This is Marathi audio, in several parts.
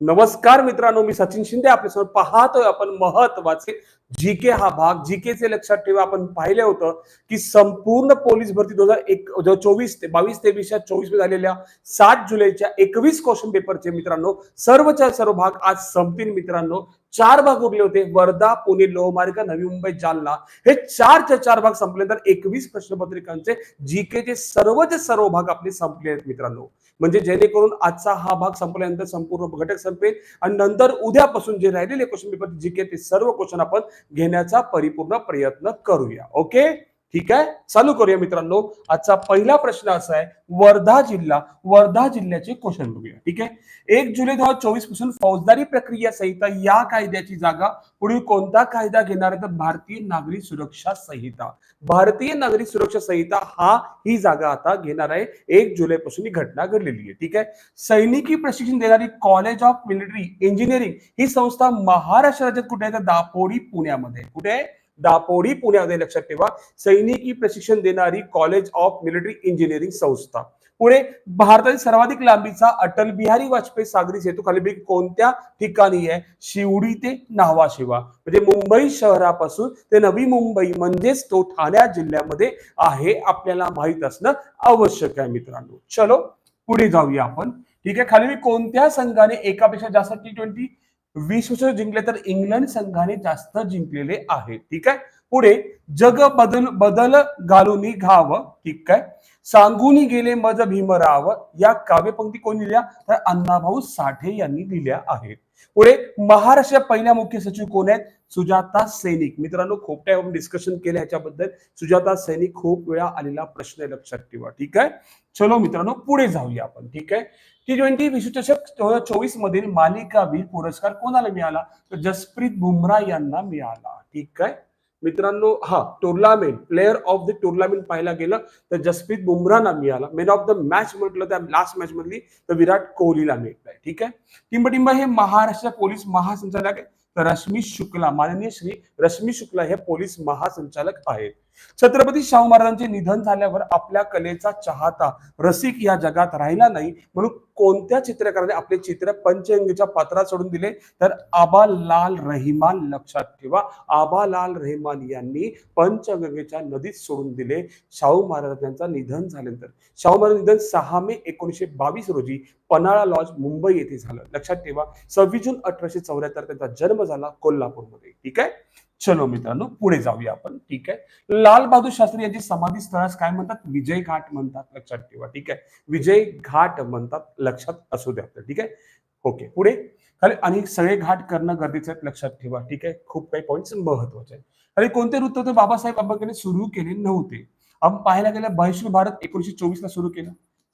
नमस्कार मित्रांनो मी सचिन शिंदे. आपल्यासमोर पाहतोय आपण महत्त्वाचे जी के हा भाग. जी चे लक्षात ठेवा आपण पाहिले होतं की संपूर्ण पोलीस भरती दोन हजार एक चोवीस ते बावीस तेवीस चोवीसमध्ये झालेल्या सात जुलैच्या एकवीस क्वेश्चन पेपरचे मित्रांनो सर्वच्या सर्व भाग आज संपतील मित्रांनो. चार भाग उरले होते. वर्धा पुणे लोहमार्ग नवी मुंबई जालना. हे चारच्या चार भाग संपल्यानंतर एकवीस प्रश्नपत्रिकांचे जी चे सर्वचे सर्व भाग आपले संपले आहेत मित्रांनो. म्हणजे जेणेकरून आजचा हा भाग संपल्यानंतर संपूर्ण घटक संपेल आणि नंतर उद्यापासून जे राहिलेले क्वेश्चन पेपर जी के ते सर्व क्वेश्चन आपण घेण्याचा परिपूर्ण प्रयत्न करूया. ओके ठीक आहे? चालू करूया मित्रांनो. आजचा पहिला प्रश्न असा आहे वर्धा जिल्हा वर्धा जिल्ह्याचे क्वेश्चन बघूया. ठीक आहे? एक जुलै दोन हजार चोवीसपासून फौजदारी प्रक्रिया संहिता या कायद्याची जागा पुढील कोणता कायदा घेणार आहे? तर भारतीय नागरी सुरक्षा संहिता. भारतीय नागरिक सुरक्षा संहिता हा ही जागा आता घेणार आहे. एक जुलै पासून ही घटना घडलेली आहे. ठीक आहे? सैनिकी प्रशिक्षण देणारी कॉलेज ऑफ मिलिटरी इंजिनिअरिंग ही संस्था महाराष्ट्र राज्यात कुठे आहे? तर दापोडी पुण्यामध्ये. कुठे? आहे दापोडी पुण्यामध्ये लक्षात ठेवा. सैनिकी प्रशिक्षण देणारी कॉलेज ऑफ मिलिटरी इंजिनिअरिंग संस्था. पुढे भारतातील सर्वाधिक लांबीचा अटल बिहारी वाजपेयी सागरी सेतू खाली कोणत्या ठिकाणी आहे? शिवडी ते न्हावा शिवा म्हणजे मुंबई शहरापासून ते नवी मुंबई म्हणजेच तो ठाण्या जिल्ह्यामध्ये आहे आपल्याला माहीत असणं आवश्यक आहे मित्रांनो. चलो पुढे जाऊया आपण. ठीक आहे खाली कोणत्या संघाने एकापेक्षा जास्त टी ट्वेंटी विश्वचषक जिंकले तर इंग्लंड संघाने जास्त जिंकलेले आहे. ठीक आहे? पुढे जग बदल बदल घालून घाव ठीक आहे? सांगून गेले मज भीमराव. या काव्यपंक्ती कोणी लिहिल्या? तर अण्णाभाऊ साठे यांनी दिल्या आहेत. पुढे महाराष्ट्र पहिल्या मुख्य सचिव कोण आहेत? सुजाता सैनिक. मित्रांनो खूप काय आपण डिस्कशन केलं ह्याच्याबद्दल. सुजाता सैनिक खूप वेळा आलेला प्रश्न आहे लक्षात ठेवा ठीक आहे? चलो मित्रांनो पुढे जाऊया आपण ठीक आहे? टी ट्वेंटी विश्वचषक दोन हजार चोवीस मधील मालिकावीर पुरस्कार कोणाला मिळाला? तर जसप्रीत बुमराह यांना मिळाला ठीक आहे? मित्रांनो हा tournament player of the tournament पाहायला गेलं तर जसप्रीत बुमराहना मिळाला. मेन ऑफ द मॅच म्हटलं त्या लास्ट मॅच मधली तर विराट कोहलीला मिळतंय ठीक आहे? टिंबटिंब हे महाराष्ट्र पोलीस महासंचालक तर रश्मी शुक्ला माननीय श्री रश्मी शुक्ला हे पोलीस महासंचालक आहेत. छत्रपती शाहू महाराजांचे निधन झाल्यावर आपल्या कलेचा चाहता रसिक या जगात राहिला नाही म्हणून कोणत्या चित्रकाराने आपले चित्र पंचगंगेच्या पात्रात सोडून दिले? तर आबालाल रहिमान लक्षात ठेवा. आबालाल रहिमान यांनी पंचगंगेच्या नदीत सोडून दिले. शाहू महाराजांचा निधन झाल्यानंतर. शाहू महाराज निधन सहा मे एकोणीसशे बावीस रोजी पन्हाळा लॉज मुंबई येथे झालं. लक्षात ठेवा. सव्वीस जून अठराशे चौऱ्याहत्तर त्यांचा जन्म झाला कोल्हापूरमध्ये. ठीक आहे? चलो मित्रांनो पुढे जाऊया आपण. ठीक आहे? लाल बहादूर शास्त्री यांची समाधी स्थळास काय म्हणतात? विजय घाट म्हणतात लक्षात ठेवा. ठीक आहे? विजय घाट म्हणतात लक्षात असू द्या ठीक आहे? ओके पुढे. खाली आणि सगळे घाट करणं गरजेचं आहे लक्षात ठेवा. ठीक आहे? खूप काही पॉईंट्स महत्त्वाचे आहेत. आणि कोणते वृत्त होते बाबासाहेब आंबेडकरने सुरू केले नव्हते? आपण पाहायला गेलं बहिष्णू भारत एकोणीशे चोवीस ला सुरू केलं.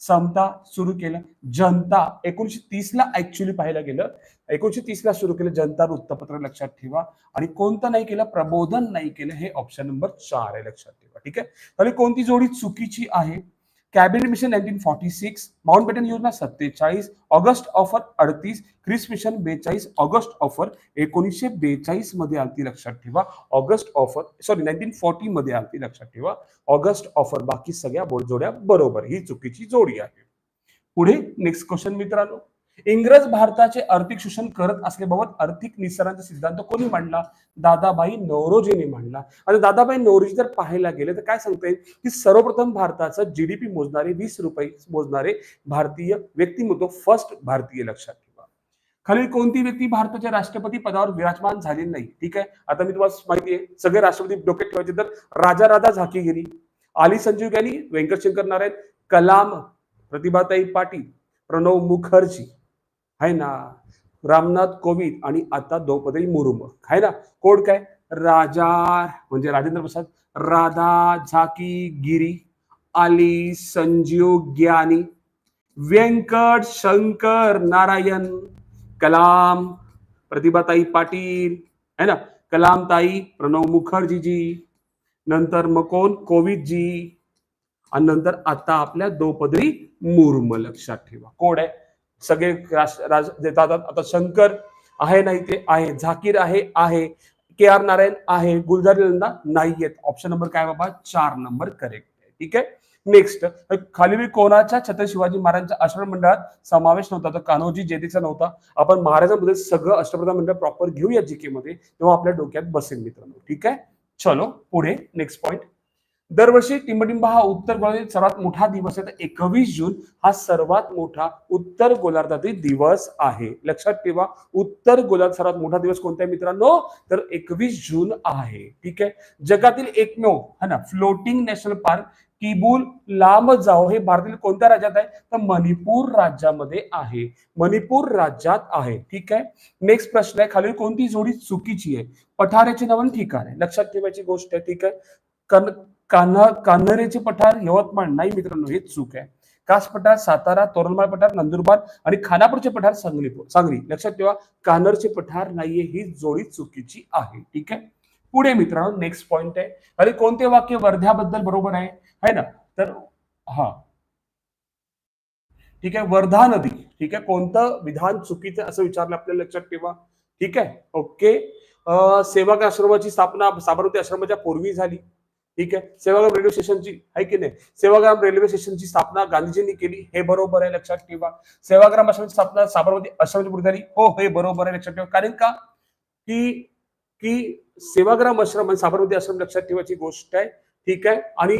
समता सुरू केलं. जनता एकोणीशे तीसला ऍक्च्युली पाहायला गेलं. एकोणीशे तीसला सुरू केलं जनता वृत्तपत्र लक्षात ठेवा. आणि कोणतं नाही केलं प्रबोधन नाही केलं हे ऑप्शन नंबर चार आहे लक्षात ठेवा. ठीक आहे? आणि कोणती जोडी चुकीची आहे? Cabinet mission nineteen forty six Mountbatten योजना सत्तेचाळीस ऑगस्ट ऑफर अडतीस क्रिस मिशन बेचाळीस ऑगस्ट ऑफर एकोणीसशे बेचाळीसमध्ये आलती लक्षात ठेवा. August offer sorry nineteen forty मध्ये आलती लक्षात ठेवा. ऑगस्ट ऑफर बाकी सगळ्या बोर्ड जोड्या बरोबर ही चुकीची जोडी आहे. पुढे नेक्स्ट क्वेश्चन मित्रांनो. इंग्रज भारताचे आर्थिक शोषण करत असल्याबाबत आर्थिक निसर्गाचा सिद्धांत कोणी मांडला? दादाबाई नवरोजीने मांडला. आणि दादाबाई नवरोजी जर पाहायला गेले तर काय सांगता येईल की सर्वप्रथम भारताचं जीडीपी मोजणारे वीस रुपये मोजणारे भारतीय व्यक्तिमत्व फर्स्ट भारतीय लक्षात ठेवा. खालील कोणती व्यक्ती भारताच्या राष्ट्रपती पदावर विराजमान झाली नाही? ठीक आहे? आता मी तुम्हाला माहिती आहे सगळे राष्ट्रपती डोक्यात ठेवायचे तर राजा राधा झाकीगिरी आली संजीव ज्ञानी व्यंकटशंकर नारायण कलाम प्रतिभाताई पाटील प्रणव मुखर्जी. आहे ना? रामनाथ कोविंद आणि आता द्रौपदी मुर्मू. आहे ना? कोड काय? राजा म्हणजे राजेंद्र प्रसाद राधा झाकी गिरी आली संजीव ज्ञानी व्यंकट शंकर नारायण कलाम प्रतिभाताई पाटील है ना? कलामताई प्रणव मुखर्जीजी नंतर मग कोण? कोविदजी आणि नंतर आता आपल्या द्रौपदी मुर्म लक्षात ठेवा. कोड आहे? सगळे राज देतात आता शंकर आहे नाही ते आहे. झाकीर आहे आहे. के आर नारायण आहे. गुलजार नाही आहेत ऑप्शन नंबर काय बाबा? चार नंबर करेक्ट आहे. ठीक आहे? नेक्स्ट खाली कोणाच्या? छत्रपती शिवाजी महाराजांच्या आश्रम मंडळात समावेश नव्हता. तर कान्होजी जेदेचा नव्हता. आपण महाराजांमध्ये सगळं अष्टप्रधान मंडळ प्रॉपर घेऊया जीके मध्ये. तेव्हा आपल्या डोक्यात बसेल मित्रांनो. ठीक आहे? चलो पुढे. नेक्स्ट पॉइंट दरवर्षी टिंबटिंबा हा उत्तर गोलार्धातील सर्वात मोठा दिवस आहे. तर एकवीस जून हा सर्वात मोठा उत्तर गोलार्धातील दिवस आहे. लक्षात ठेवा उत्तर गोलार्ध सर्वात मोठा दिवस कोणता आहे मित्रांनो? तर एकवीस जून आहे. ठीक आहे? जगातील एकमेव है ना फ्लोटिंग नॅशनल पार्क किबुल लांब जाओ हे भारतातील कोणत्या राज्यात आहे? तर मणिपूर राज्यामध्ये आहे. मणिपूर राज्यात आहे. ठीक आहे? नेक्स्ट प्रश्न आहे. खालील कोणती जोडी चुकीची आहे? पठाराचे नवन ठिकाण आहे. लक्षात ठेवायची गोष्ट आहे. ठीक आहे? कन कान्हा कान्हरेचे पठार यवतमाळ नाही मित्रांनो हे चूक आहे. कास पठार सातारा तोरणमाळ पठार नंदुरबार आणि खानापूरचे पठार सांगली सांगली. लक्षात ठेवा कान्हरचे पठार नाहीये ही जोडी चुकीची आहे ठीक आहे? पुढे मित्रांनो नेक्स्ट पॉइंट आहे. अरे कोणते वाक्य वर्ध्याबद्दल बरोबर आहे? है ना? तर हा. ठीक आहे वर्धा नदी. ठीक आहे कोणतं विधान चुकीचं असं विचारलं आपल्याला लक्षात ठेवा. ठीक आहे ओके. अं, आश्रमाची स्थापना साबरमती आश्रमाच्या पूर्वी झाली. ठीक आहे? सेवाग्राम रेल्वे स्टेशनची आहे की नाही? सेवाग्राम रेल्वे स्टेशनची स्थापना गांधीजींनी केली हे बरोबर आहे लक्षात ठेवा. सेवाग्राम आश्रमाची स्थापना साबरमती आश्रमाची झाली हो हे बरोबर आहे लक्षात ठेवा. कारण का? की की सेवाग्राम आश्रम आणि साबरमती आश्रम लक्षात ठेवायची गोष्ट आहे. ठीक आहे? आणि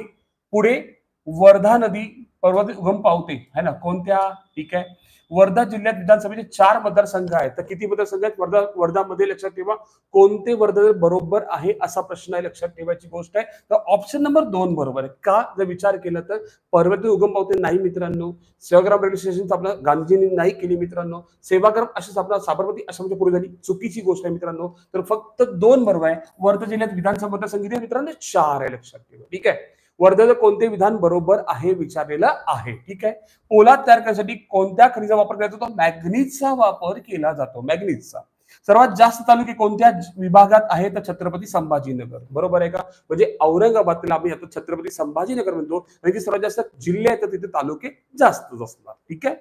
पुढे वर्धा नदी पर्वत उगम पावते है ना? कोणत्या? ठीक आहे. वर्धा जिल्ह्यात विधानसभेचे चार मतदारसंघ आहेत. तर किती मतदारसंघ आहेत? वर्धा वर्धामध्ये लक्षात ठेवा कोणते वर्धा बरोबर आहे असा प्रश्न आहे लक्षात ठेवायची गोष्ट आहे. तर ऑप्शन नंबर दोन बरोबर आहे. का जर विचार केला तर पर्वती उगम पावते नाही मित्रांनो. सेवाग्राम रेल्वे स्टेशन स्थापना गांधीजींनी नाही केली मित्रांनो. सेवाग्राम अशी स्थापना साबरमती आश्रमाच्या पूर्वी झाली. चुकीची गोष्ट आहे मित्रांनो. तर फक्त दोन बरोबर आहे. वर्धा जिल्ह्यात विधानसभा मतदारसंघ मित्रांनो? चार आहे लक्षात ठेवा. ठीक आहे. वर्ध्याचं कोणते विधान बरोबर आहे विचारलेलं आहे? ठीक आहे? पोलाद तयार करण्यासाठी कोणत्या खनिजा वापर केला जातो? मॅग्नीजचा वापर केला जातो. मॅग्नीजचा सर्वात जास्त तालुके कोणत्या विभागात आहे? तर छत्रपती संभाजीनगर. बरोबर आहे का? म्हणजे औरंगाबादला आम्ही आता छत्रपती संभाजीनगर म्हणतो. आणि सर्वात जास्त जिल्हे आहेत तर तिथे तालुके जास्तच असणार ठीक आहे?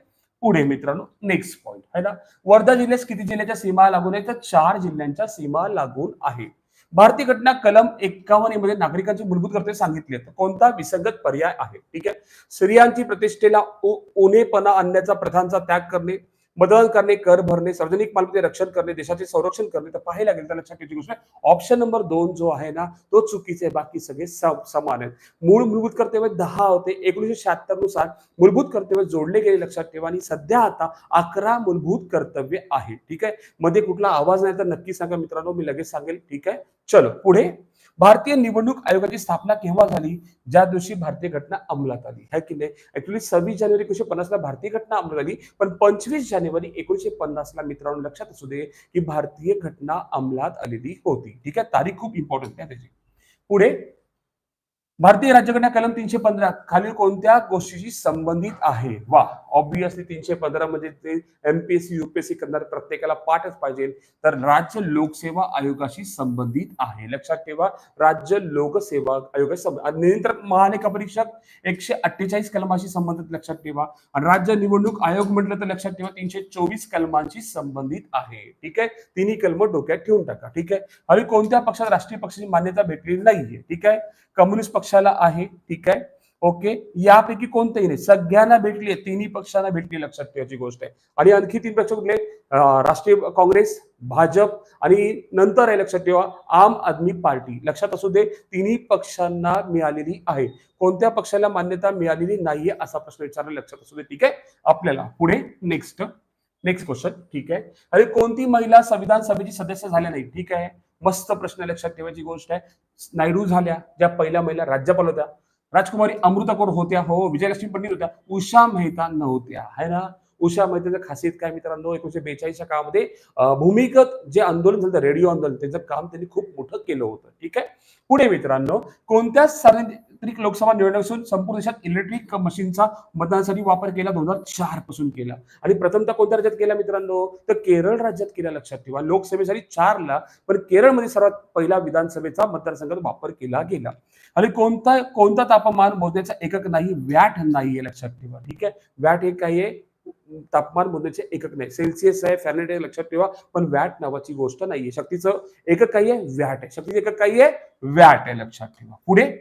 पुढे मित्रांनो नेक्स्ट पॉईंट आहे ना? वर्धा जिल्ह्यास किती जिल्ह्याच्या सीमा लागून आहे तर चार जिल्ह्यांच्या सीमा लागून आहे भारतीय घटना कलम एकावन्नमध्ये नागरिकांची मूलभूत कर्तव्य सांगितले तर कोणता विसंगत पर्याय आहे? ठीक आहे. स्त्रियांची प्रतिष्ठेला ओनेपणा आणण्याचा प्रथांचा त्याग करणे मदत करणे कर भरणे सार्वजनिक मालमत्ते रक्षण करणे देशाचे संरक्षण करणे तर पाहायला गेलं तर लक्षात ठेवायची गोष्ट. ऑप्शन नंबर दोन जो आहे ना तो चुकीचे बाकी सगळे सम- समान आहेत. मूळ मूलभूत कर्तव्य दहा होते. एकोणीशे शहात्तरनुसार मूलभूत कर्तव्य जोडले गेले लक्षात ठेवा. आणि सध्या आता अकरा मूलभूत कर्तव्य आहे. ठीक आहे? मध्ये कुठला आवाज नाही तर नक्की सांगा मित्रांनो. मी लगेच सांगेल. ठीक आहे? चलो पुढे भारतीय निवडणूक आयोगाची स्थापना केव्हा झाली? ज्या दिवशी भारतीय घटना अंमलात आली. है की नाही? ऍक्च्युली सव्वीस जानेवारी एकोणीशे पन्नासला भारतीय घटना अंमलात आली. पण पंचवीस जानेवारी एकोणीशे पन्नासला मित्रांनो लक्षात असू दे की भारतीय घटना अंमलात आलेली होती. ठीक आहे? तारीख खूप इम्पॉर्टंट आहे त्याची. पुढे भारतीय राज्यघटना कलम तीनशे पंधरा खालील कोणत्या गोष्टीशी संबंधित आहे? वा ऑब्विसली तीनशे पंधरा म्हणजे ते एमपीएससी युपीएससी करणार प्रत्येकाला पाठच पाहिजे. तर राज्य लोकसेवा आयोगाशी संबंधित आहे. लक्षात ठेवा राज्य लोकसेवा आयोगाशी नियंत्रक महालेखा परीक्षक एकशे अठ्ठेचाळीस कलमाशी संबंधित लक्षात ठेवा. आणि राज्य निवडणूक आयोग म्हटलं तर लक्षात ठेवा तीनशे चोवीस कलमांशी संबंधित आहे. ठीक आहे? तिन्ही कलम डोक्यात ठेवून टाका. ठीक आहे? हवी कोणत्या पक्षात राष्ट्रीय पक्षाची मान्यता भेटलेली नाहीये. ठीक आहे? कम्युनिस्ट पक्षाला आहे ठीक आहे? ओके यापैकी कोणतंही नाही. सगळ्यांना भेटली आहे तिन्ही पक्षांना भेटली लक्षात ठेवायची गोष्ट आहे. आणि आणखी तीन पक्ष कुठले? राष्ट्रीय काँग्रेस भाजप आणि नंतर आहे लक्षात ठेवा आम आदमी पार्टी. लक्षात असू दे तिन्ही पक्षांना मिळालेली आहे. कोणत्या पक्षाला मान्यता मिळालेली नाहीये असा प्रश्न विचारला लक्षात असू दे ठीक आहे? आपल्याला पुढे नेक्स्ट नेक्स्ट क्वेश्चन ठीक आहे? अरे कोणती महिला संविधान सभेची सदस्य झाल्या नाही ठीक आहे? मस्त प्रश्न लक्षात ठेवायची गोष्ट आहे. नायडू झाल्या ज्या पहिल्या महिला राज्यपाल होत्या. राजकुमारी अमृता कौर होत्या हो. विजयलक्ष्मी पंडित होत्या. उषा मेहता नव्हत्या. है ना? उषा मेहताचं खासियत काय मित्रांनो? एकोणीशे बेचाळीसच्या काळामध्ये भूमिगत जे आंदोलन झालं रेडिओ आंदोलन त्याचं काम त्यांनी खूप मोठं केलं होतं. ठीक आहे? पुढे मित्रांनो कोणत्या इलेक्ट्रिक लोकसभा निवडणुकीतून संपूर्ण देशात इलेक्ट्रिक मशीनचा मतदानासाठी वापर केला दोन हजार चारपासून केला. आणि प्रथमतः कोणत्या राज्यात केला मित्रांनो? तर केरळ राज्यात केला लक्षात ठेवा. लोकसभेसाठी चारला पण केरळमध्ये सर्वात पहिला विधानसभेचा मतदारसंघात वापर केला गेला. आणि कोणता कोणता तापमान मोजण्याचा एकक नाही वॅट नाहीये लक्षात ठेवा. ठीक आहे? वॅट हे काय आहे तापमान मोजण्याचे एकक नाही. सेल्सिअस आहे फॅरेनहाइट आहे लक्षात ठेवा. पण वॅट नावाची गोष्ट नाहीये. शक्तीचं एकक काही आहे वॅट आहे. शक्तीचं एकक काही आहे वॅट आहे लक्षात ठेवा. पुढे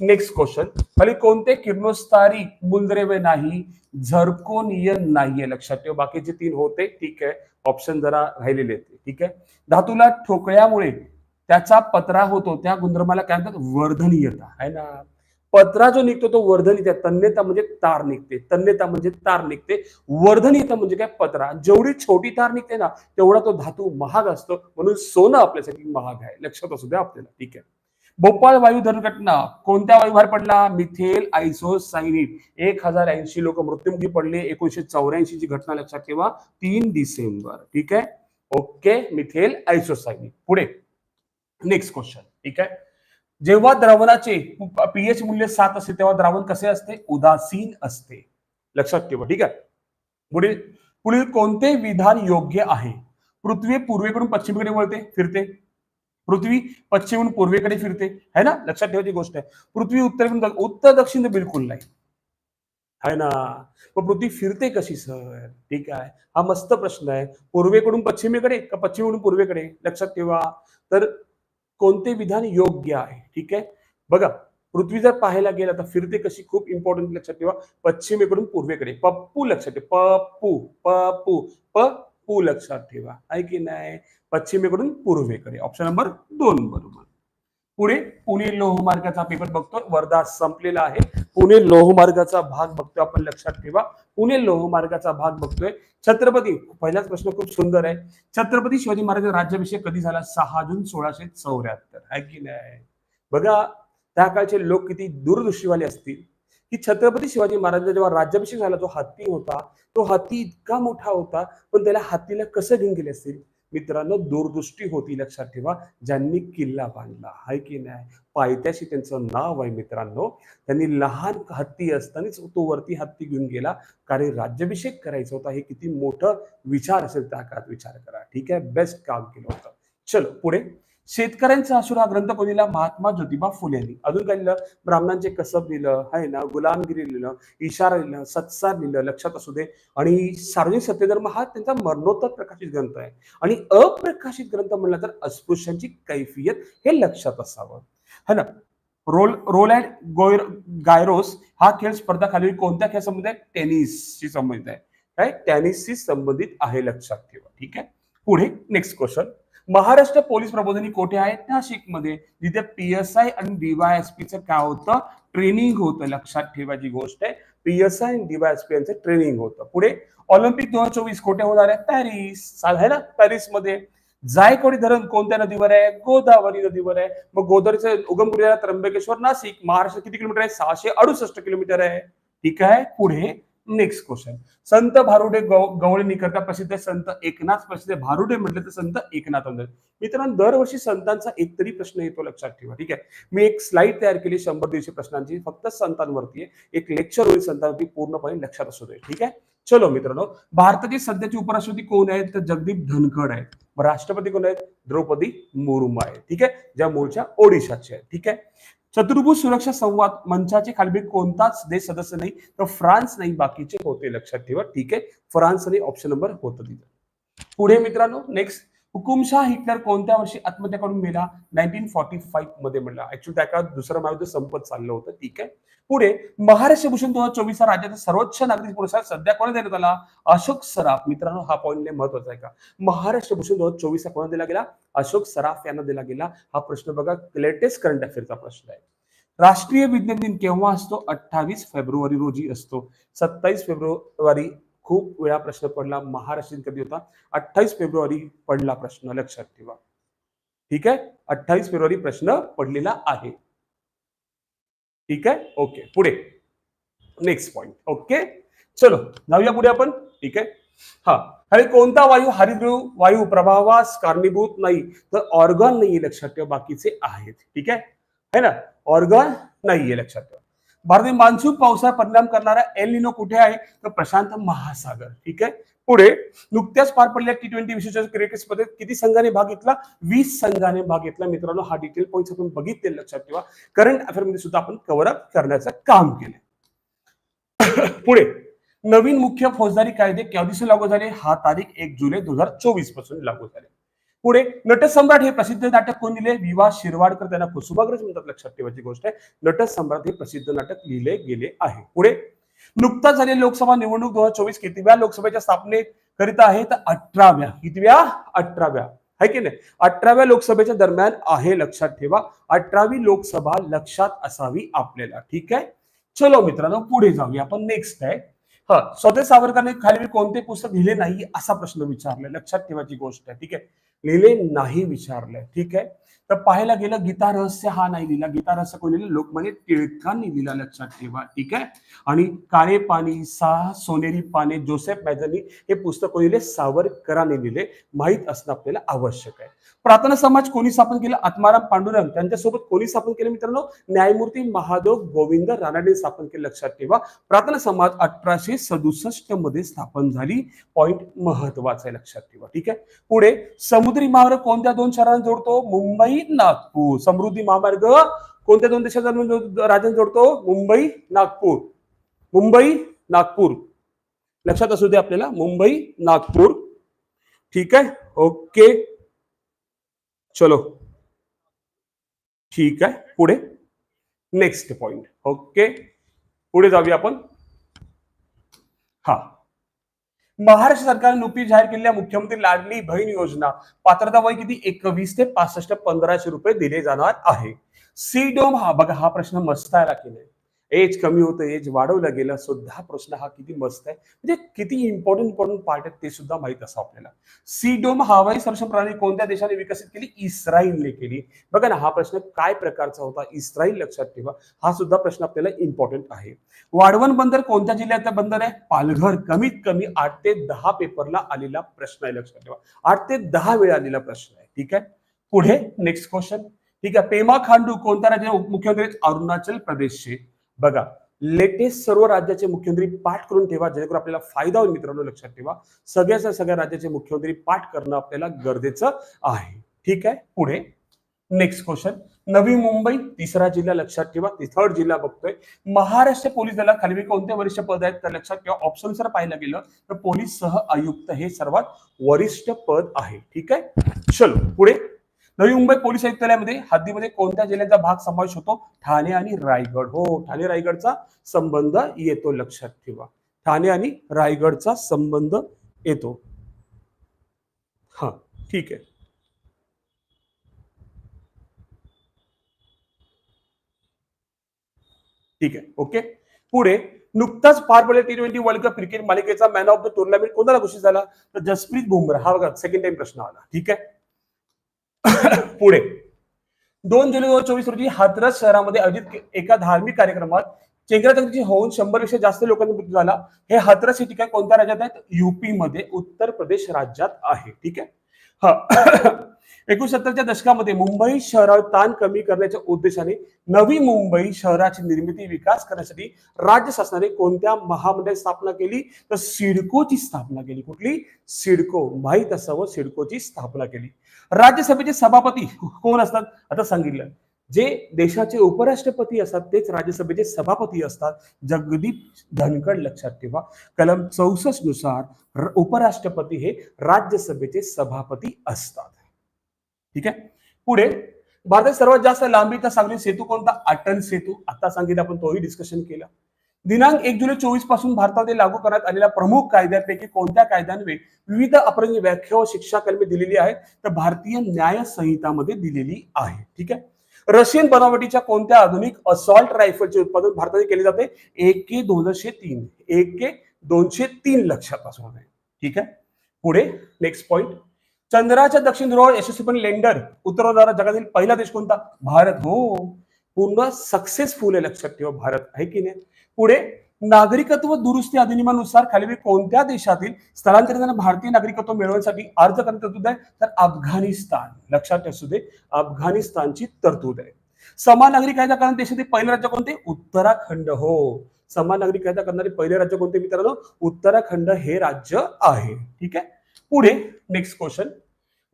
नेक्स्ट क्वेश्चन खाली कोणते किरणोस्तारी मूलद्रव्य नाही झर्कोनियन नाहीये? लक्षात ठेव. बाकीचे तीन होते. ठीक आहे. ऑप्शन जरा राहिलेले आहेत. ठीक आहे. धातूला ठोकळ्यामुळे त्याचा पत्रा होतो. त्या गुणधर्माला काय म्हणतात? वर्धनीयता. आहे ना? पत्रा जो निघतो तो वर्धनीयता. तन्यता म्हणजे तार निघते. तन्यता म्हणजे तार निघते. वर्धनीयता म्हणजे काय? पत्रा. जेवढी छोटी तार निघते ना तेवढा तो धातू महाग असतो. म्हणून सोनं आपल्यासाठी महाग आहे. लक्षात असू द्या आपल्याला. ठीक आहे. भोपाळ वायू दुर्घटना. कोणत्या वायूभार पडला? मिथेल आयसोसायनिट एक हजार ऐंशी लोक मृत्युमुखी पडले. एकोणीशे चौऱ्याऐंशी ची घटना लक्षात ठेवा. तीन डिसेंबर. ठीक आहे? ओके. मिथेल आयसोसायनिट पुढे. Next question. ठीक आहे? जेव्हा द्रावणाचे पीएच मूल्य सात असते तेव्हा द्रावण कसे असते? उदासीन असते. लक्षात ठेवा. ठीक आहे? पुढील. पुढील कोणते विधान योग्य आहे? पृथ्वी पूर्वेकडून पश्चिमेकडे वळते फिरते. पृथ्वी पश्चिमून पूर्वेकडे फिरते. है ना? लक्षात ठेवायची गोष्ट. आहे पृथ्वी उत्तरेकडून उत्तर दक्षिण बिलकुल नाही. है ना? मग पृथ्वी फिरते कशी सर? ठीक आहे. हा मस्त प्रश्न आहे. पूर्वेकडून पश्चिमेकडे का पश्चिमेकडून पूर्वेकडे? लक्षात ठेवा. तर कोणते विधान योग्य आहे? ठीक आहे? बघा पृथ्वी जर पाहायला गेला तर फिरते कशी खूप इम्पॉर्टंट लक्षात ठेवा. पश्चिमेकडून पूर्वेकडे. पप्पू लक्षात ठेवा. पप्पू पप्पू प पू लक्षात ठेवा. आहे की नाही? पश्चिमेकडून पूर्वेकडे. ऑप्शन नंबर दोन बरोबर. पुढे पुणे लोहमार्गाचा पेपर बघतो वर्धा संपलेला आहे. पुणे लोहमार्गाचा भाग बघतोय. आपण लक्षात ठेवा. पुणे लोहमार्गाचा भाग बघतोय. छत्रपती पहिलाच प्रश्न खूप सुंदर आहे. छत्रपती शिवाजी महाराज राज्याभिषेक कधी झाला? सहा जून सोळाशे चौऱ्याहत्तर. आहे की नाही? बघा त्या काळचे लोक किती दूरदृष्टीवाले असतील. की छत्रपती शिवाजी महाराजांचा जेव्हा राज्याभिषेक झाला जो हत्ती होता तो हत्ती इतका मोठा होता पण त्याला हत्तीला कसं घेऊन गेले असतील? मित्रांनो दूरदृष्टी होती लक्षात ठेवा. ज्यांनी किल्ला बांधला आहे की नाही? पायथ्याशी त्यांचं नाव आहे मित्रांनो. त्यांनी लहान हत्ती असतानाच तो वरती हत्ती घेऊन गेला. कारण राज्याभिषेक करायचा होता हे किती मोठं विचार असेल त्या काळात विचार करा. ठीक आहे? बेस्ट काम केलं होतं. चलो पुढे. शेतकऱ्यांचा असूर हा ग्रंथ कोणी लिहिला महात्मा ज्योतिबा फुले यांनी. अजून काय लिहिलं? ब्राह्मणांचे कसब लिहिलं आहे ना? गुलामगिरी लिहिलं इशारा लिहिलं सत्सार लिहिलं लक्षात असू दे. आणि सार्वजनिक सत्यधर्म हा त्यांचा मरणोत्तर प्रकाशित ग्रंथ आहे. आणि अप्रकाशित ग्रंथ म्हणला तर अस्पृश्यांची कैफियत हे लक्षात असावं. है ना? Role role and GoAir gyros हा खेळ स्पर्धा खाली कोणत्या खेळ संबंधित आहे? टेनिसशी संबंधित आहे. काय टेनिसशी संबंधित आहे लक्षात ठेवा. ठीक आहे? पुढे नेक्स्ट क्वेश्चन. महाराष्ट्र पोलीस प्रबोधनी कोठे आहे नाशिकमध्ये. जिथे पीएसआय आणि डीवायएसपीचं काय होतं? ट्रेनिंग होतं. लक्षात ठेवायची गोष्ट आहे. पीएसआय आणि डीवायएसपी यांचं ट्रेनिंग होतं. पुढे ऑलिम्पिक दोन हजार चोवीस कोठे होणार आहे? पॅरिस. आहे ना? पॅरिसमध्ये जायकवाडी धरण कोणत्या नदीवर आहे? गोदावरी नदीवर आहे. मग गोदावरीचं उगम कुठे त्र्यंबकेश्वर नाशिक. महाराष्ट्र किती किलोमीटर आहे? सहाशे अडुसष्ट किलोमीटर आहे. ठीक आहे? पुढे नेक्स्ट क्वेश्चन संत भारुडे गवळणीकरता प्रसिद्ध आहे संत एकनाथ प्रसिद्ध भारुडे म्हटले तर संत एकनाथ मित्रांनो दरवर्षी संतांचा एक तरी प्रश्न येतो लक्षात ठेवा ठीक आहे? मी एक स्लाइड तयार केली शंभर दिवशी प्रश्नांची फक्त संतांवरती आहे. एक लेक्चर होईल संतांवरती पूर्णपणे लक्षात असू दे ठीक आहे? चलो मित्रांनो भारताची सध्याची उपराष्ट्रपती कोण आहेत? तर जगदीप धनखड आहेत. राष्ट्रपती कोण आहेत? द्रौपदी मुर्मू आहेत ठीक आहे? ज्या मूळच्या ओडिशाचे आहेत ठीक आहे? चतुर्भुज सुरक्षा संवाद मंचाचे खालबी कोणताच देश सदस्य नाही तर फ्रान्स नाही बाकीचे होते लक्षात ठेवा. ठीक आहे? फ्रान्स आणि ऑप्शन नंबर होतं तिथं. पुढे मित्रांनो नेक्स्ट हुकुमशाह हिटलर कोणत्या वर्षी आत्महत्या करून मेला? नाईन्टीन फॉर्टी फाईव्हमध्ये म्हणला ऍक्च्युली त्या काळात दुसरं महायुद्ध संपत चाललं होतं. ठीक आहे? पुढे महाराष्ट्र भूषण दोन हजार चोवीस हा राज्याचा सर्वोच्च नागरिक पुरस्कार सध्या कोणा देण्यात आला? अशोक सराफ. मित्रांनो हा पॉईंट महत्त्वाचा आहे का? महाराष्ट्र भूषण दोन हजार चोवीस हा कोणा दिला गेला? अशोक सराफ यांना दिला गेला. हा प्रश्न बघा लेटेस्ट करंट अफेअरचा प्रश्न आहे. राष्ट्रीय विज्ञान दिन केव्हा असतो? अठ्ठावीस फेब्रुवारी रोजी असतो. सत्तावीस फेब्रुवारी खूप वेळा प्रश्न पडला. महाराष्ट्र कधी होता? अठ्ठावीस फेब्रुवारी पडला प्रश्न लक्षात ठेवा. ठीक आहे? अठ्ठावीस फेब्रुवारी प्रश्न पडलेला आहे. ठीक आहे? ओके. पुढे. Next point okay? चलो जाऊया पुढे आपण. ठीक आहे? हा. अरे कोणता वायू? हरिद्रू वायू प्रभावास कारणीभूत नाही. तर ऑर्गन नाहीये लक्षात ठेवा. बाकीचे आहेत. ठीक आहे? है ना? ऑर्गन नाहीये लक्षात ठेवा. भारतीय मान्सून पावसावर परिणाम करणारा एल निनो कुठे आहे? तर प्रशांत महासागर. ठीक आहे? पुढे नुकत्याच पार पडलेल्या टी ट्वेंटी विश्वचषक क्रिकेट स्पर्धेत किती संघाने भाग घेतला? वीस संघाने भाग घेतला. मित्रांनो हा डिटेल पॉईंट आपण बघितले लक्षात ठेवा. करंट अफेअरमध्ये सुद्धा आपण कव्हर अप करण्याचं काम केले पुढे नवीन मुख्य फौजदारी कायदे केव्हा दिवशी लागू झाले? हा तारीख एक जुलै दोन हजार चोवीसपासून लागू झाले. पुढे नटसम्राट हे प्रसिद्ध नाटक कोण लिहिले? विवा शिरवाडकर. त्यांना कुसुमाग्रज म्हणतात लक्षात ठेवायची गोष्ट आहे. नटसम्राट हे प्रसिद्ध नाटक लिहिले गेले आहे. पुढे नुकताच झालेली लोकसभा निवडणूक दोन हजार चोवीस कितीव्या लोकसभेच्या स्थापनेकरिता आहे तर अठराव्या कितव्या? अठराव्या. है की नाही? अठराव्या लोकसभेच्या दरम्यान आहे लक्षात ठेवा. अठरावी लोकसभा लक्षात असावी आपल्याला. ठीक आहे? चलो मित्रांनो पुढे जाऊया आपण. नेक्स्ट आहे. हा स्वतः सावरकरने खाली कोणते पुस्तक लिहिले नाही असा प्रश्न विचारलाय. लक्षात ठेवायची गोष्ट आहे ठीक आहे? लिहिले नाही विचारलंय ठीक आहे? तर पाहायला गेलं गीता रहस्य हा नाही लिहिला. गीता रहस्य कोणी लिहिलं? लोकमान्य टिळकांनी लिहिला लक्षात ठेवा ठीक आहे? आणि काळे पाणी सहा सोनेरी पाने जोसेफ मॅझनी हे पुस्तक कोणी लिहिले? सावरकरांनी लिहिले. माहीत असणं आपल्याला आवश्यक आहे. प्रार्थना समाज कोणी स्थापन केलं? आत्माराम पांडुरंग. त्यांच्यासोबत कोणी स्थापन केलं मित्रांनो? न्यायमूर्ती महादेव गोविंद रानाडे स्थापन केलं. लक्षात ठेवा. प्रार्थना समाज अठराशे सदुसष्टमध्ये स्थापन झाली. पॉइंट महत्त्वाचा आहे. लक्षात ठेवा. ठीक आहे? पुढे समुद्री महामार्ग कोणत्या दोन शहरांना जोडतो? मुंबई नागपूर. समृद्धी महामार्ग कोणत्या दोन देशात राज्यांना जोडतो? मुंबई नागपूर. मुंबई नागपूर. लक्षात असू दे आपल्याला. मुंबई नागपूर. ठीक आहे? ओके. चलो। ठीक आहे पुढे. नेक्स्ट पॉइंट ओके पुढे जाऊया आपण. हा. महाराष्ट्र सरकारने नुकतीच जाहीर केलेल्या मुख्यमंत्री लाडली बहीण योजना पात्रता वय किती? एकवीस ते पासष्ट पंधराशे रुपये दिले जाणार आहे. सी डोम हा बघा हा प्रश्न मस्त आहे की नाही एज कमी होतं एज वाढवलं गेलं सुद्धा प्रश्न हा किती मस्त आहे. म्हणजे किती इम्पॉर्टंट इम्पॉर्टंट पार्ट आहेत ते सुद्धा माहीत असं आपल्याला. सी डोम हवाई संरक्षण प्रणाली कोणत्या देशाने विकसित केली? इस्राईलने केली. बघा ना हा प्रश्न काय प्रकारचा होता? इस्राईल लक्षात ठेवा. हा सुद्धा प्रश्न आपल्याला इम्पॉर्टंट आहे. वाढवण बंदर कोणत्या जिल्ह्यातलं बंदर आहे? पालघर. कमीत कमी आठ ते दहा पेपरला आलेला प्रश्न आहे लक्षात ठेवा. आठ ते दहा वेळा आलेला प्रश्न आहे. ठीक आहे? पुढे नेक्स्ट क्वेश्चन ठीक आहे. पेमा खांडू कोणत्या राज्याचे उपमुख्यमंत्री अरुणाचल प्रदेशचे. बघा लेटेस्ट सर्व राज्याचे मुख्यमंत्री पाठ करून ठेवा जेणेकरून आपल्याला फायदा होईल मित्रांनो लक्षात ठेवा. सगळ्याच्या सगळ्या राज्याचे मुख्यमंत्री पाठ करणं आपल्याला गरजेचं आहे. ठीक आहे? पुढे. नेक्स्ट क्वेश्चन नवी मुंबई तिसरा जिल्हा लक्षात ठेवा. थर्ड जिल्हा बघतोय. महाराष्ट्र पोलीस दलात खाली कोणते वरिष्ठ पद आहेत? तर लक्षात ठेवा ऑप्शन जर पाहिलं गेलं तर पोलीस सह आयुक्त हे सर्वात वरिष्ठ पद आहे. ठीक आहे? चलो पुढे. नवी मुंबई पोलीस आयुक्तालयामध्ये हद्दीमध्ये कोणत्या जिल्ह्याचा भाग समावेश होतो? ठाणे आणि रायगड. हो ठाणे रायगडचा संबंध येतो. लक्षात ठेवा. ठाणे आणि रायगडचा संबंध येतो. हा ठीक आहे. ठीक आहे ओके. पुढे नुकताच पार पडलेल्या T twenty world cup cricket मालिकेचा मॅन ऑफ द टुर्नामेंट कोणाला घोषित झाला? तर जसप्रीत बुमराह. हा बघा सेकंड टाइम प्रश्न आला. ठीक आहे? पुढे. दोन जुलै दोन हजार चोवीस रोजी हाथरस शहरामध्ये आयोजित एका धार्मिक कार्यक्रमात चेंगराचंगची होऊन शंभरपेक्षा जास्त लोकांचा मृत्यू झाला. हे हाथरस हे ठिकाण कोणत्या राज्यात आहे युपी मध्ये उत्तर प्रदेश राज्यात आहे. ठीक आहे? हा. एकोणसत्तरच्या दशकामध्ये मुंबई शहरावर ताण कमी करण्याच्या उद्देशाने नवी मुंबई शहराची निर्मिती विकास करण्यासाठी राज्य शासनाने कोणत्या महामंडळाची स्थापना केली? तर सिडकोची स्थापना केली. कुठली? सिडको. माहीत असावं सिडकोची स्थापना केली. राज्यसभेचे सभापती कोण असतात? आता सांगितलं. जे देशाचे उपराष्ट्रपती असतात तेच राज्यसभेचे सभापती असतात. जगदीप धनखड लक्षात ठेवा. कलम चौसष्टनुसार उपराष्ट्रपती हे राज्यसभेचे सभापती असतात. ठीक आहे? पुढे भारतात सर्वात जास्त लांबीचा सांगली सेतू कोणता? अटल सेतू. आता सांगितलं आपण तोही डिस्कशन केला. दिनांक एक जुलै चोवीसपासून भारतामध्ये लागू करण्यात आलेल्या प्रमुख कायद्यांपैकी कोणत्या कायद्यान्वये विविध अपराधी व्याख्या व शिक्षा कलमे दिलेली आहेत? तर भारतीय न्याय संहितामध्ये दिलेली आहे. ठीक आहे? रशियन बनावटीच्या कोणत्या आधुनिक असॉल्ट रायफलचे उत्पादन भारतात केले जाते? एक के दोनशे तीन. एक के दोनशे तीन लक्षात असू नये. ठीक आहे? पुढे नेक्स्ट पॉइंट चंद्राच्या दक्षिण ध्रुवावर यशस्वीपणे लेंडर उतरवणारा जगातील पहिला देश कोणता? भारत. हो. पूर्ण सक्सेसफुल आहे लक्षात ठेवा भारत. आहे की नाही? पुढे नागरिकत्व दुरुस्ती अधिनियमानुसार खाली कोणत्या देशातील स्थलांतरितांना भारतीय नागरिकत्व मिळवण्यासाठी अर्ज करण्यात तरतूद आहे तर अफगाणिस्तान. लक्षात असू दे अफगाणिस्तानची तरतूद आहे. समान नागरी कायदा करणारे देशातील पहिले राज्य कोणते? उत्तराखंड. हो समान नागरी कायदा करणारे पहिले राज्य कोणते मित्रांनो? उत्तराखंड हे राज्य आहे. ठीक आहे? पुढे नेक्स्ट क्वेश्चन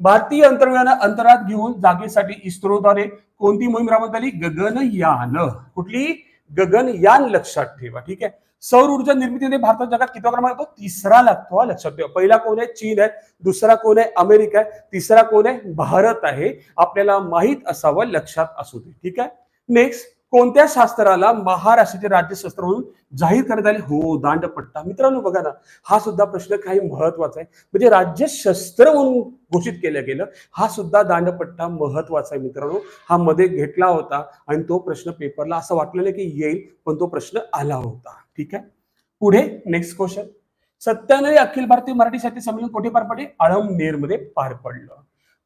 भारतीय अंतराळानं अंतराळात घेऊन जागेसाठी इस्रोद्वारे कोणती मोहीम राबवण्यात आली? गगनयान. कुठली? गगनयान लक्षात ठेवा ठीक आहे? सौर ऊर्जा निर्मितीमध्ये म्हणजे भारतात जगात कितवा क्रमांक येतो तिसरा लागतो हा लक्षात ठेवा. पहिला कोण आहे? चीन आहे. दुसरा कोण आहे? अमेरिका आहे. तिसरा कोण आहे? भारत आहे. आपल्याला माहीत असावं लक्षात असू दे ठीक आहे? नेक्स्ट कोणत्या शास्त्राला महाराष्ट्राचे राज्यशास्त्र म्हणून जाहीर करण्यात आले? हो दांडपट्टा. मित्रांनो बघा ना हा सुद्धा प्रश्न काही महत्त्वाचा आहे. म्हणजे राज्यशस्त्र म्हणून घोषित केलं गेलं हा सुद्धा दांडपट्टा महत्त्वाचा आहे मित्रांनो. हा मध्ये घेतला होता आणि तो प्रश्न पेपरला असं वाटलेलं की येईल पण तो प्रश्न आला होता. ठीक आहे? पुढे नेक्स्ट क्वेश्चन सत्त्याण्णव अखिल भारतीय मराठी साहित्य संमेलन कोठे पार पडले? आळमनेरमध्ये पार पडलं.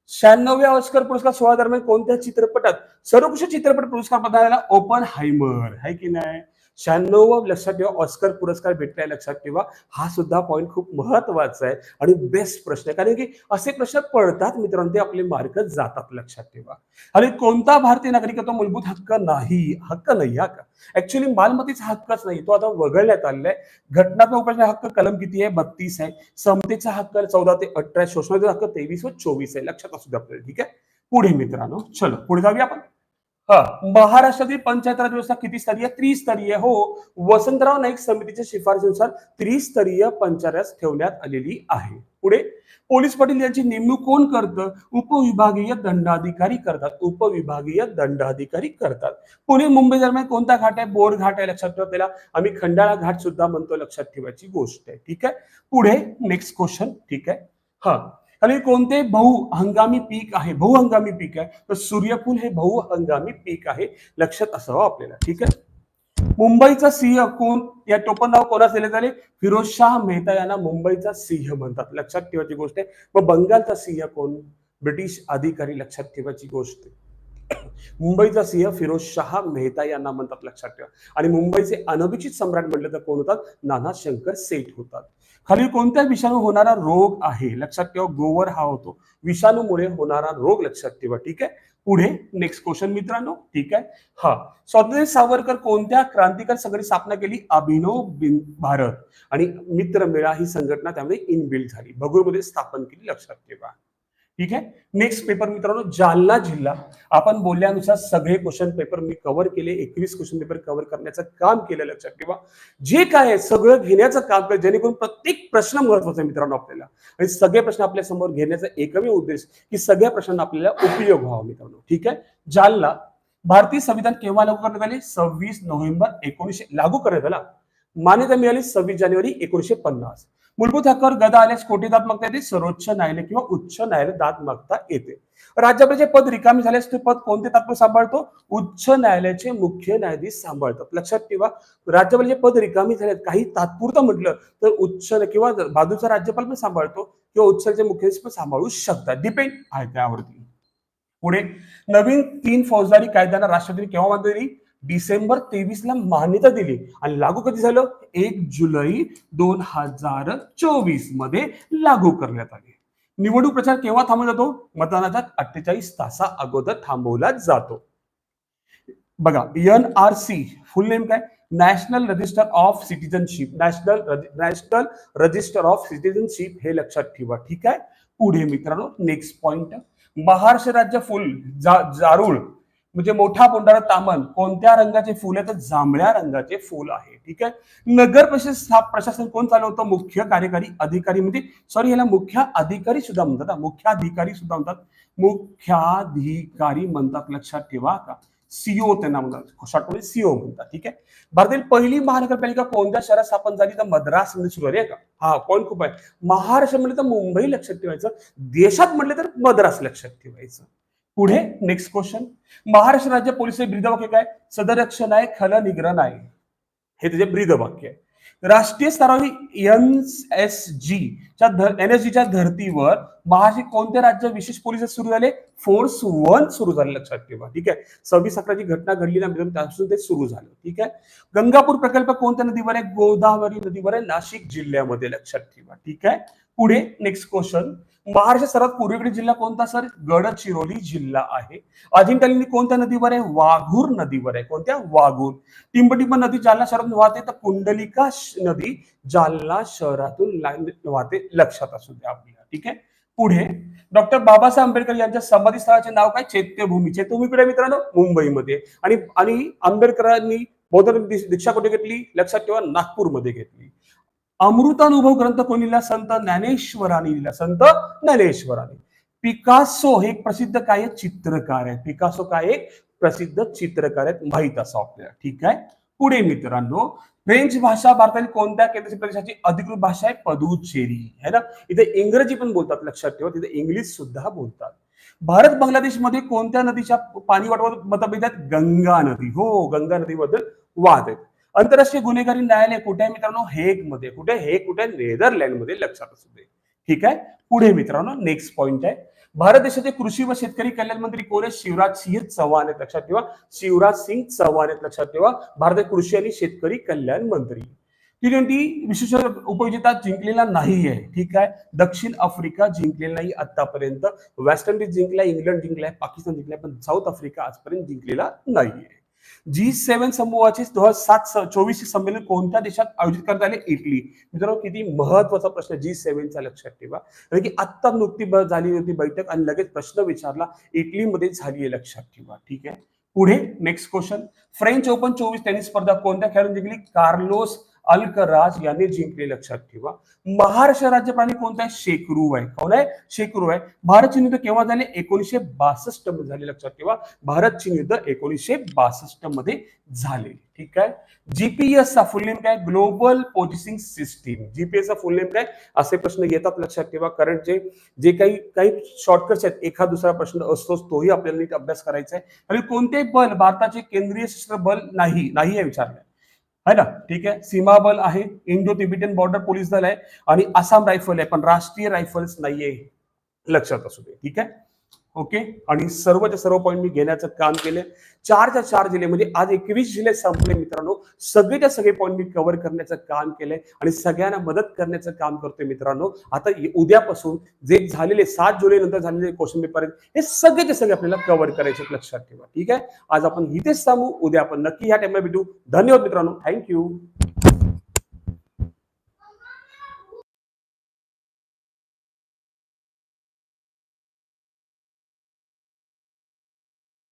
शहाण्णव्या ऑस्कर पुरस्कार सोहळा दरम्यान कोणत्या चित्रपटात सर्वोकृष्ट चित्रपट पुरस्कार पदाला ओपन हायमर आहे की नाही? शहाण्णव लक्षात ठेवा ऑस्कर पुरस्कार भेटलाय लक्षात ठेवा. हा सुद्धा पॉईंट खूप महत्त्वाचा आहे आणि बेस्ट प्रश्न आहे. कारण की असे प्रश्न पडतात मित्रांनो ते आपले मार्क जातात लक्षात ठेवा. आणि कोणता भारतीय नागरिकत्व मूलभूत हक्क नाही? हक्क नाही हा का? ऍक्च्युली मालमत्तेचा हक्कच नाही. तो आता वगळण्यात आलेला आहे घटनात्मक उपाययोजना हक्क कलम किती आहे? बत्तीस आहे. समतेचा हक्क चौदा ते अठरा शोषणाचा हक्क तेवीस व चोवीस आहे. लक्षात असू द्या आपल्याला. ठीक आहे? पुढे मित्रांनो. चलो पुढे जाऊया आपण. महाराष्ट्रातील पंचायत राज व्यवस्था किती स्तरीय? त्रिस्तरीय. हो. वसंतराव नाईक समितीच्या शिफारसीनुसार त्रिस्तरीय पंचायत ठेवण्यात आलेली आहे. पुढे. पोलीस पाटील यांची नेमणूक कोण करतं? उपविभागीय दंडाधिकारी करतात. उपविभागीय दंडाधिकारी करतात. पुणे मुंबई दरम्यान कोणता घाट आहे? बोर घाट आहे लक्षात ठेवा त्याला. आम्ही खंडाळा घाट सुद्धा म्हणतो लक्षात ठेवायची गोष्ट आहे. ठीक आहे? पुढे. नेक्स्ट क्वेश्चन ठीक आहे? हा. आणि कोणते बहु हंगामी पीक आहे? बहुहंगामी पीक आहे. तर सूर्यफूल हे बहुहंगामी पीक आहे. लक्षात असावं आपल्याला. ठीक आहे? मुंबईचा सिंह कोण? या टोपण नाव कोणास दिले आले फिरोजशाह मेहता यांना मुंबईचा सिंह म्हणतात. लक्षात ठेवायची गोष्ट आहे. मग बंगालचा सिंह कोण? ब्रिटिश अधिकारी. लक्षात ठेवायची गोष्ट आहे. मुंबईचा सिंह फिरोज शाह मेहता यांना म्हणतात. लक्षात ठेवा. आणि मुंबईचे अनभिचित सम्राट म्हटलं तर कोण होतात? नाना शंकर सेठ होतात. खाली कोणत्या विषाणू होणारा रोग आहे? लक्षात ठेवा गोवर हा होतो. विषाणूमुळे होणारा रोग लक्षात ठेवा ठीक आहे? पुढे नेक्स्ट क्वेश्चन मित्रांनो ठीक आहे? हा. स्वातंत्र्य सावरकर कोणत्या क्रांतिकार संघटनेची स्थापना केली? अभिनव बिन भारत. आणि मित्र मेळा ही संघटना त्यामध्ये इनबिल्ड झाली. भगूरमध्ये स्थापन केली लक्षात ठेवा. ठीक आहे? नेक्स्ट पेपर मित्रांनो जालना जिल्हा. आपण बोलल्यानुसार सगळे क्वेश्चन पेपर मी कव्हर केले एकवीस क्वेश्चन पेपर कव्हर करण्याचं काम केलं लक्षात ठेवा. जे काय आहे सगळं घेण्याचं काम केलं जेणेकरून प्रत्येक प्रश्न महत्त्वाचा आहे मित्रांनो आपल्याला. आणि सगळे प्रश्न आपल्यासमोर घेण्याचा एकमेव उद्देश की सगळ्या प्रश्नांना आपल्याला उपयोग व्हावा मित्रांनो. ठीक आहे? जालना भारतीय संविधान केव्हा लागू करण्यात आले? सव्वीस नोव्हेंबर एकोणीसशे लागू करण्यात आला. मान्यता मिळाली सव्वीस जानेवारी एकोणीसशे पन्नास. मूलभूत हक्कावर गदा आल्यास कोठे दाद मागता येते सर्वोच्च न्यायालय किंवा उच्च न्यायालय दाद मागता येते. राज्यपालचे पद रिकामी झाल्यास ते पद कोणते तात्पुरते सांभाळतो? उच्च न्यायालयाचे मुख्य न्यायाधीश सांभाळतात. लक्षात ठेवा राज्यपालचे पद रिकामी झालेत काही तात्पुरतं म्हटलं तर उच्च किंवा बाजूचा राज्यपाल पण सांभाळतो किंवा उच्चचे मुख्य पण सांभाळू शकतात. डिपेंड आहे त्यावरती. पुढे नवीन तीन फौजदारी कायद्यांना राष्ट्रपती केव्हा मान्यता दिली? डिसेंबर तेवीसला मान्यता दिली. आणि लागू कधी झालं? एक जुलै दोन हजार चोवीसमध्ये लागू करण्यात आले. निवडणूक प्रचार केव्हा थांबवला जातो? मतदानाच्या अठ्ठेचाळीस तासा अगोदर थांबवला जातो. बघा N R C full name काय? National register of citizenship national national register of citizenship हे लक्षात ठेवा. ठीक आहे? पुढे मित्रांनो नेक्स्ट पॉइंट महाराष्ट्र राज्य फुल जा, जारूळ. म्हणजे मोठा पोंडारा तामन कोणत्या रंगाचे फुल आहे तर जांभळ्या रंगाचे फुल आहे. ठीक आहे? नगर प्रशासन प्रशासन कोण चालवतं? मुख्य कार्यकारी अधिकारी म्हणजे सॉरी ह्याला मुख्य अधिकारी सुद्धा म्हणतात. मुख्याधिकारी अधिकारी सुद्धा म्हणतात. मुख्याधिकारी म्हणतात लक्षात ठेवा का सीओ त्यांना म्हणतात. शॉर्टमध्ये सीओ म्हणतात. ठीक आहे? भारतातील पहिली महानगरपालिका कोणत्या शहरात स्थापन झाली? तर मद्रासमध्ये सुरू आहे का हा कोण खूप आहे? महाराष्ट्र म्हणलं तर मुंबई लक्षात ठेवायचं. देशात म्हटलं तर मद्रास लक्षात ठेवायचं. पुढे नेक्स्ट क्वेश्चन महाराष्ट्र राज्य पोलीस ब्रीदवाक्य काय? सदरक्षण आहे खल निग्रह आहे. हे त्याचे ब्रीदवाक्य आहे. राष्ट्रीय स्तरावर एन एस जी च्या एन एस जीच्या धर्तीवर महाराष्ट्र कोणते राज्य विशेष पोलीस सुरू झाले? फोर्स वन सुरू झाले लक्षात ठेवा. ठीक आहे? सव्वीस अकराची घटना घडली ना त्यापासून ते सुरू झालं. ठीक आहे? गंगापूर प्रकल्प कोणत्या नदीवर आहे? गोदावरी नदीवर आहे नाशिक जिल्ह्यामध्ये लक्षात ठेवा. ठीक आहे? पुढे नेक्स्ट क्वेश्चन महाराष्ट्र सर्वात पूर्वेकडील जिल्हा कोणता सर? गडचिरोली जिल्हा आहे. अजिंठा कोणत्या नदीवर आहे? वाघूर नदीवर आहे. कोणत्या? वाघूर. टिंबटिंब नदी जालना शहरातून वाहते तर कुंडलिका नदी जालना शहरातून वाहते. लक्षात असू द्या आपल्याला. ठीक आहे? पुढे. डॉक्टर बाबासाहेब आंबेडकर यांच्या समाधी स्थळाचे नाव काय? चैत्यभूमीचे तुम्ही कुठे मित्रांनो मुंबईमध्ये. आणि आणि आंबेडकरांनी बौद्ध दीक्षा कुठे घेतली? लक्षात ठेवा नागपूरमध्ये घेतली. अमृतानुभव ग्रंथ कोणी लिहिला? संत ज्ञानेश्वरांनी लिहिला. संत ज्ञानेश्वराने. पिकासो हे एक प्रसिद्ध काय आहे? चित्रकार आहे पिकासो काय एक प्रसिद्ध चित्रकार आहेत. माहीत असं आपल्याला. ठीक आहे? पुढे मित्रांनो फ्रेंच भाषा भारतातील कोणत्या केंद्रशासित प्रदेशाची अधिकृत भाषा आहे? पदुचेरी है ना? इथे इंग्रजी पण बोलतात लक्षात ठेवा. तिथे इंग्लिश सुद्धा बोलतात. भारत बांगलादेशमध्ये कोणत्या नदीच्या पाणी वाटवत मतभेद गंगा नदी. हो गंगा नदीबद्दल वाद आहेत. आंतरराष्ट्रीय गुन्हेगारी न्यायालय कुठे आहे मित्रांनो? हेगमध्ये कुठे? हे कुठे? नेदरलँडमध्ये लक्षात असू दे. ठीक आहे? पुढे मित्रांनो नेक्स्ट पॉइंट आहे. भारत देशाचे कृषी व शेतकरी कल्याण मंत्री कोण आहे शिवराज सिंह चव्हाण आहेत लक्षात ठेवा. शिवराज सिंग चव्हाण आहेत लक्षात ठेवा. भारतीय कृषी आणि शेतकरी कल्याण मंत्री. टी ट्वेंटी विश्वचषक उपविजेता जिंकलेला नाही आहे ठीक आहे? दक्षिण आफ्रिका जिंकलेला नाही आतापर्यंत. वेस्ट इंडिज जिंकला इंग्लंड जिंकलाय पाकिस्तान जिंकलाय पण साऊथ आफ्रिका आजपर्यंत जिंकलेला नाहीये. जी सेव्हन समूहाचे दोन हजार सात चोवीसशे संमेलन कोणत्या देशात आयोजित करण्यात आले? इटली. मित्रांनो किती महत्त्वाचा प्रश्न जी सेव्हनचा लक्षात ठेवा. कारण की आत्ता नुकती झाली होती बैठक आणि लगेच प्रश्न विचारला. इटलीमध्ये झाली आहे लक्षात ठेवा. ठीक आहे? पुढे नेक्स्ट क्वेश्चन फ्रेंच ओपन चोवीस टेनिस स्पर्धा कोणत्या खेळाडूने जिंकली? कार्लोस अलकराज यांनी जिंकले लक्षात ठेवा. महाराष्ट्र राज्य प्राणी कोणता? आहे शेकरू आहे कोण आहे? शेकरू आहे भारत चीन युद्ध केव्हा झाले? एकोणीसशे बासष्टमध्ये झाले लक्षात ठेवा. भारत चीन युद्ध एकोणीसशे बासष्टमध्ये झाले. ठीक आहे? जीपीएस चा फुल नेम काय? ग्लोबल पोजिसिंग सिस्टीम जीपीएस चा फुल नेम काय? असे प्रश्न येतात लक्षात ठेवा. कारण जे जे काही काही शॉर्टकट्स आहेत एखाद दुसरा प्रश्न असतोच तोही आपल्याला नीट अभ्यास करायचा आहे. आणि कोणते बल भारताचे केंद्रीय सशस्त्र बल नाही नाही आहे विचारलं है ना? ठीक आहे सीमा बल आहे इंडो तिबिटन बॉर्डर पोलीस दल आहे आणि आसाम रायफल आहे पण राष्ट्रीय रायफल्स नाहीये लक्षात असू दे. ठीक आहे? ओके? आणि सर्वच्या सर्व पॉईंट मी घेण्याचं काम केले चारच्या चार जिल्हे म्हणजे आज एकवीस जिल्हे संपले मित्रांनो. सगळेच्या सगळे पॉईंट मी कव्हर करण्याचं काम केलंय आणि सगळ्यांना मदत करण्याचं काम करतोय मित्रांनो. आता उद्यापासून जे झालेले सात जुलै नंतर झालेले क्वेश्चन पेपर आहेत हे सगळेचे सगळे आपल्याला कव्हर करायचे लक्षात ठेवा. ठीक आहे? आज आपण इथेच थांबू. उद्या आपण नक्की ह्या टाइमला भेटू. धन्यवाद मित्रांनो. थँक्यू